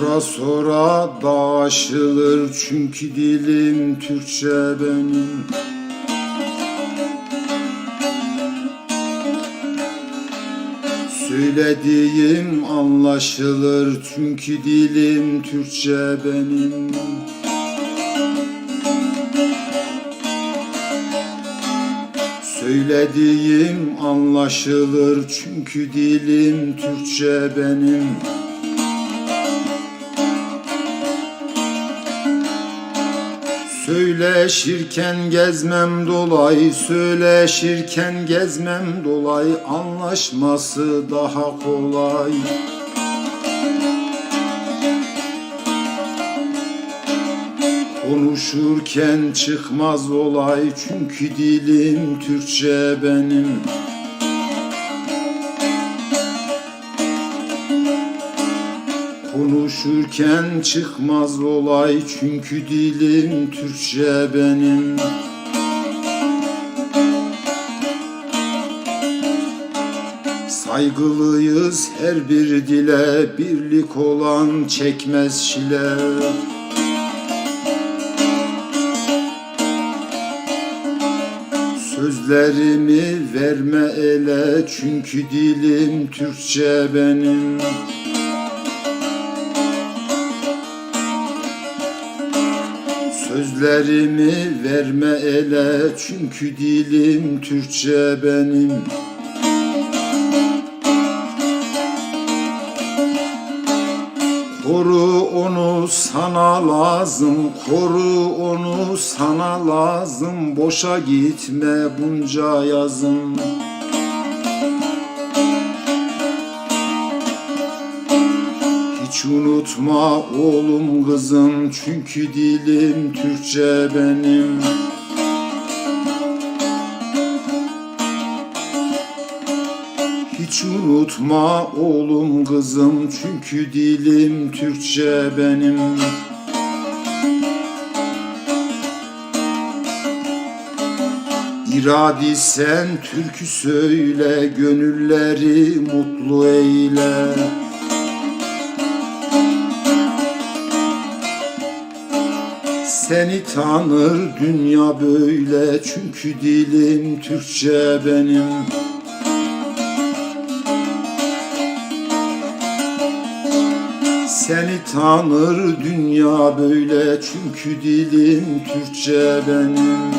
Sora sora da çünkü dilim Türkçe benim. Söylediğim anlaşılır çünkü dilim Türkçe benim. Söylediğim anlaşılır çünkü dilim Türkçe benim Söyleşirken gezmem dolay, söyleşirken gezmem dolay Anlaşması daha kolay. Konuşurken çıkmaz olay çünkü dilim Türkçe benim Konuşurken çıkmaz olay çünkü dilim Türkçe benim. Saygılıyız her bir dile birlik olan çekmez şile. Sözlerimi verme ele çünkü dilim Türkçe benim Sözlerimi verme ele çünkü dilim Türkçe benim. Koru onu sana lazım, koru onu sana lazım. Boşa gitme bunca yazım Hiç unutma oğlum kızım çünkü dilim Türkçe benim. Hiç unutma oğlum kızım çünkü dilim Türkçe benim. İradi sen türkü söyle gönülleri mutlu eyle Seni tanır dünya böyle çünkü dilim Türkçe benim. Seni tanır dünya böyle çünkü dilim Türkçe benim